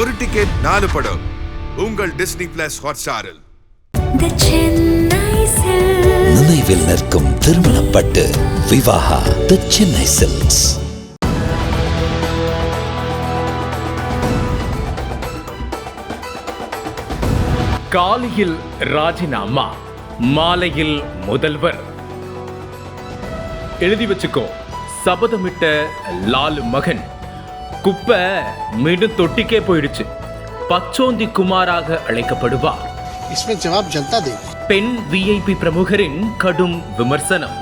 ஒரு டிக்கெட் நாலு படம். உங்கள் டிஸ்னி பிளஸ் ஹாட்ஸ்டாரில் The Chennai Silks. நினைவில் நிற்கும் திருமணப்பட்டு விவாகா தி சென்னை சில்க்ஸ் காலையில் ராஜினாமா மாலையில் முதல்வர். எழுதி வச்சுக்கோ சபதமிட்ட லாலு மகன். குப்பை மீண்டும் தொட்டிக்கே போயிடுச்சு பச்சோந்தி குமாராக அழைக்கப்படுவார் इसमें जवाब जनता देगी பெண் விஐபி பிரமுகரின் கடும் விமர்சனம்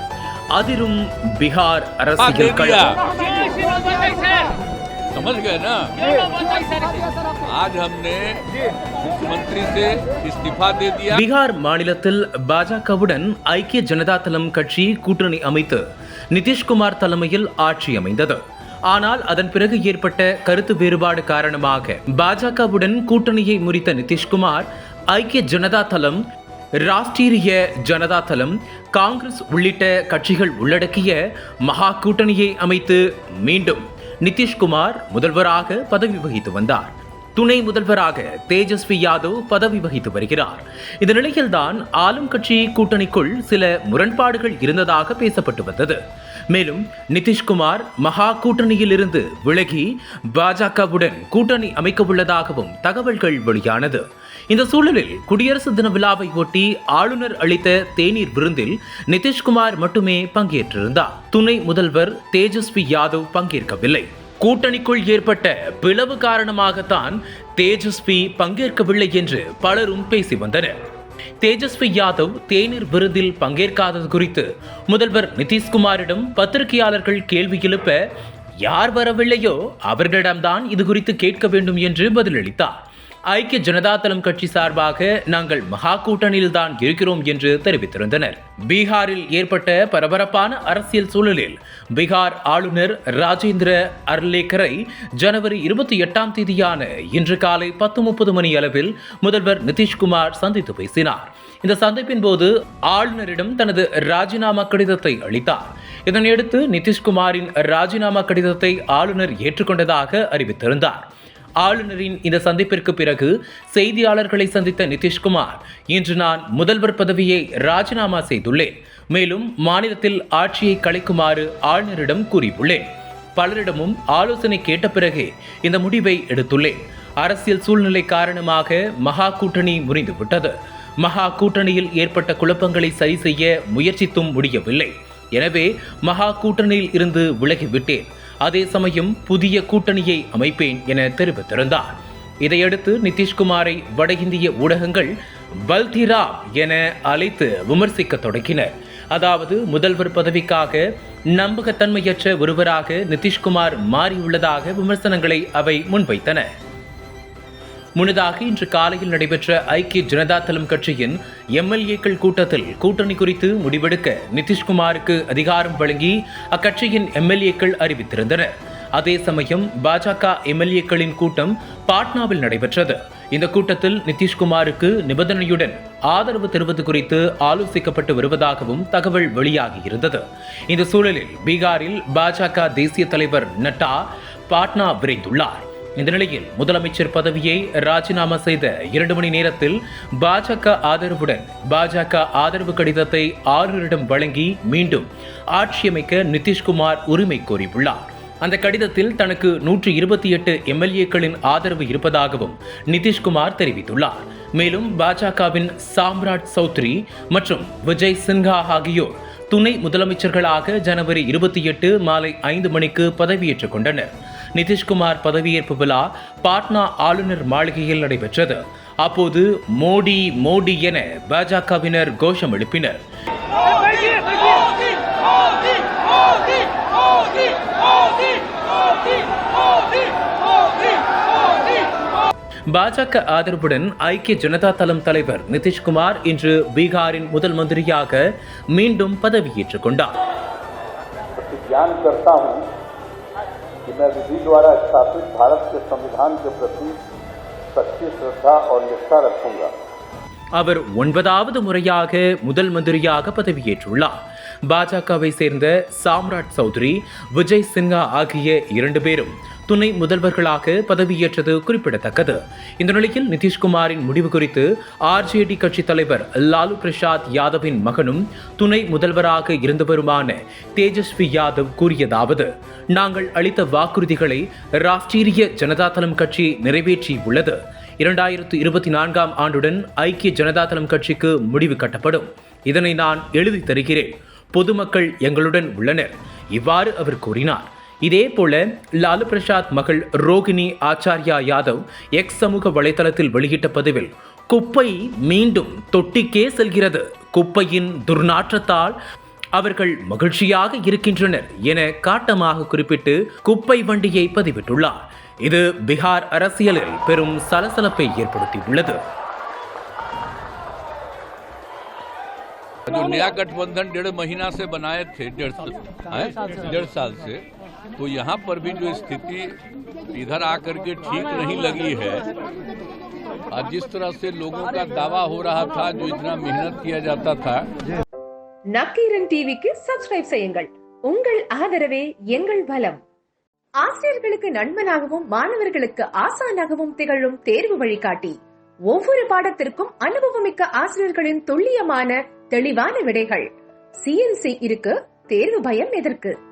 அதிரும் பீகார் அரசியல் களம் समझ गए ना आज हमने मुख्यमंत्री से इस्तीफा दे दिया பீகார் மாநிலத்தில் பாஜகவுடன் ஐக்கிய ஜனதா தளம் கட்சி கூட்டணி அமைத்து நிதிஷ்குமார் தலைமையில் ஆட்சி அமைந்தது ஆனால் அதன் பிறகு ஏற்பட்ட கருத்து வேறுபாடு காரணமாக பாஜகவுடன் கூட்டணியை முறித்த நிதிஷ்குமார் ஐக்கிய ஜனதா தளம் ராஷ்டிரிய ஜனதா தளம் காங்கிரஸ் உள்ளிட்ட கட்சிகள் உள்ளடக்கிய மகா கூட்டணியை அமைத்து மீண்டும் நிதிஷ்குமார் முதல்வராக பதவி வகித்து வந்தார். துணை முதல்வராக தேஜஸ்வி யாதவ் பதவி வகித்து வருகிறார். இந்த நிலையில்தான் ஆளும் கட்சி கூட்டணிக்குள் சில முரண்பாடுகள் இருந்ததாக பேசப்பட்டு வந்தது. மேலும் நிதிஷ்குமார் மகா கூட்டணியிலிருந்து விலகி பாஜகவுடன் கூட்டணி அமைக்க உள்ளதாகவும் தகவல்கள் வெளியானது. இந்த சூழலில் குடியரசு தின விழாவை ஒட்டி ஆளுநர் அளித்த தேநீர் விருந்தில் நிதிஷ்குமார் மட்டுமே பங்கேற்றிருந்தார். துணை முதல்வர் தேஜஸ்வி யாதவ் பங்கேற்கவில்லை. கூட்டணிக்குள் ஏற்பட்ட பிளவு காரணமாகத்தான் தேஜஸ்வி பங்கேற்கவில்லை என்று பலரும் பேசி வந்தனர். தேஜஸ்வி யாதவ் தேநீர் விருதில் பங்கேற்காதது குறித்து முதல்வர் நிதிஷ்குமாரிடம் பத்திரிகையாளர்கள் கேள்வி எழுப்ப யார் வரவில்லையோ அவர்களிடம்தான் இது குறித்து கேட்க வேண்டும் என்று பதிலளித்தார். ஐக்கிய ஜனதா தளம் கட்சி சார்பாக நாங்கள் மகா கூட்டணியில் தான் இருக்கிறோம் என்று தெரிவித்திருந்தனர். பீகாரில் ஏற்பட்ட பரபரப்பான அரசியல் சூழலில் பீகார் ஆளுநர் ராஜேந்திர அர்லேக்கரை ஜனவரி இருபத்தி எட்டாம் தேதியான இன்று காலை பத்து முப்பது மணி அளவில் முதல்வர் நிதிஷ்குமார் சந்தித்து பேசினார். இந்த சந்திப்பின் போது ஆளுநரிடம் தனது ராஜினாமா கடிதத்தை அளித்தார். இதனையடுத்து நிதிஷ்குமாரின் ராஜினாமா கடிதத்தை ஆளுநர் ஏற்றுக்கொண்டதாக அறிவித்திருந்தார். ஆளுநரின் இந்த சந்திப்பிற்கு பிறகு செய்தியாளர்களை சந்தித்த நிதிஷ்குமார் இன்று நான் முதல்வர் பதவியை ராஜினாமா செய்துள்ளேன். மேலும் மாநிலத்தில் ஆட்சியை கலைக்குமாறு ஆளுநரிடம் கூறியுள்ளேன். பலரிடமும் ஆலோசனை கேட்ட பிறகே இந்த முடிவை எடுத்துள்ளேன். அரசியல் சூழ்நிலை காரணமாக மகா கூட்டணி முறிந்துவிட்டது. மகா கூட்டணியில் ஏற்பட்ட குழப்பங்களை சரி செய்ய முயற்சித்தும் முடியவில்லை. எனவே மகா கூட்டணியில் இருந்து விலகிவிட்டேன். அதே சமயம் புதிய கூட்டணியை அமைப்பேன் என தெரிவித்திருந்தார். இதையடுத்து நிதிஷ்குமாரை வட இந்திய ஊடகங்கள் பல்திரா என அழைத்து விமர்சிக்க தொடங்கினர். அதாவது முதல்வர் பதவிக்காக நம்பகத்தன்மையற்ற ஒருவராக நிதிஷ்குமார் மாறியுள்ளதாக விமர்சனங்களை அவை முன்வைத்தன. முன்னதாக இன்று காலையில் நடைபெற்ற ஐக்கிய ஜனதா தளம் கட்சியின் எம்எல்ஏக்கள் கூட்டத்தில் கூட்டணி குறித்து முடிவெடுக்க நிதிஷ்குமாருக்கு அதிகாரம் வழங்கி அக்கட்சியின் எம்எல்ஏக்கள் அறிவித்திருந்தனர். அதே சமயம் பாஜக எம்எல்ஏக்களின் கூட்டம் பாட்னாவில் நடைபெற்றது. இந்த கூட்டத்தில் நிதிஷ்குமாருக்கு நிபந்தனையுடன் ஆதரவு தருவது குறித்து ஆலோசிக்கப்பட்டு வருவதாகவும் தகவல் வெளியாகியிருந்தது. இந்த சூழலில் பீகாரில் பாஜக தேசிய தலைவர் நட்டா பாட்னா விரைந்துள்ளார். இந்த நிலையில் முதலமைச்சர் பதவியை ராஜினாமா செய்த இரண்டு மணி நேரத்தில் பாஜக ஆதரவுடன் பாஜக ஆதரவு கடிதத்தை ஆளுநரிடம் வழங்கி மீண்டும் ஆட்சியமைக்க நிதிஷ்குமார் உரிமை கோரியுள்ளார். அந்த கடிதத்தில் தனக்கு நூற்றி இருபத்தி எட்டு எம்எல்ஏக்களின் ஆதரவு இருப்பதாகவும் நிதிஷ்குமார் தெரிவித்துள்ளார். மேலும் பாஜகவின் சாம்ராட் சௌத்ரி மற்றும் விஜய் சின்ஹா ஆகியோர் துணை முதலமைச்சர்களாக ஜனவரி இருபத்தி எட்டு மாலை ஐந்து மணிக்கு பதவியேற்றுக் கொண்டனர். நிதிஷ்குமார் பதவியேற்பு விழா பாட்னா ஆளுநர் மாளிகையில் நடைபெற்றது. அப்போது மோடி மோடி என பாஜகவினர் கோஷம் எழுப்பினர். பாஜக ஆதரவுடன் ஐக்கிய ஜனதா தளம் தலைவர் நிதிஷ்குமார் இன்று பீகாரின் முதல் மந்திரியாக மீண்டும் பதவியேற்றுக் கொண்டார். मैं विधि द्वारा स्थापित भारत के संविधान के प्रति सच्ची श्रद्धा और निष्ठा रखूंगा அவர் ஒன்பதாவது முறையாக முதல் மந்திரியாக பதவியேற்றுள்ளார் பாஜகவை சேர்ந்த சாம்ராட் சௌத்ரி விஜய் சின்ஹா ஆகிய இரண்டு பேரும் துணை முதல்வர்களாக பதவியேற்றது குறிப்பிடத்தக்கது. இந்த நிலையில் நிதிஷ்குமாரின் முடிவு குறித்து ஆர்ஜேடி கட்சி தலைவர் லாலு பிரசாத் யாதவின் மகனும் துணை முதல்வராக இருந்தவருமான தேஜஸ்வி யாதவ் கூறியதாவது நாங்கள் அளித்த வாக்குறுதிகளை ராஷ்டிரிய ஜனதாதளம் கட்சி நிறைவேற்றியுள்ளது. இரண்டாயிரத்து இருபத்தி நான்காம் ஆண்டுடன் ஐக்கிய ஜனதாதளம் கட்சிக்கு முடிவு கட்டப்படும். இதனை நான் எழுதி தருகிறேன். பொதுமக்கள் எங்களுடன் உள்ளனர். இவ்வாறு அவர் கூறினார். இதேபோல லாலு பிரசாத் மகள் ரோகிணி ஆச்சார்யா யாதவ் எக்ஸ் சமூக வலைதளத்தில் வெளியிட்ட பதிவில் குப்பை மீண்டும் தொட்டிக்கே செல்கிறது குப்பையின் துர்நாற்றத்தால் அவர்கள் மகிழ்ச்சியாக இருக்கின்றனர் என காட்டமாக குறிப்பிட்டு குப்பை வண்டியை பதிவிட்டுள்ளார் இது பீகார் அரசியலில் பெரும் சலசலப்பை ஏற்படுத்தியுள்ளது जो नया गठबंधन डेढ़ महीना से बनाए थे डेढ़ साल हैं? डेढ़ साल से तो यहाँ पर भी जो स्थिति इधर आकर के ठीक नहीं लगी है और जिस तरह से लोगों का दावा हो रहा था जो इतना मेहनत किया जाता था நக்கீரன் டிவிக்கு சப்ஸ்கிரைப் செய்யுங்கள் உங்கள் ஆதரவே எங்கள் பலம் ஆசிரியர்களுக்கு நண்பனாகவும் மாணவர்களுக்கு ஆசானாகவும் திகழும் தேர்வு வழிகாட்டி ஒவ்வொரு பாடத்திற்கும் அனுபவமிக்க ஆசிரியர்களின் துல்லியமான தெளிவான விடைகள் சிஎன்சி இருக்கு தேர்வு பயம் எதற்கு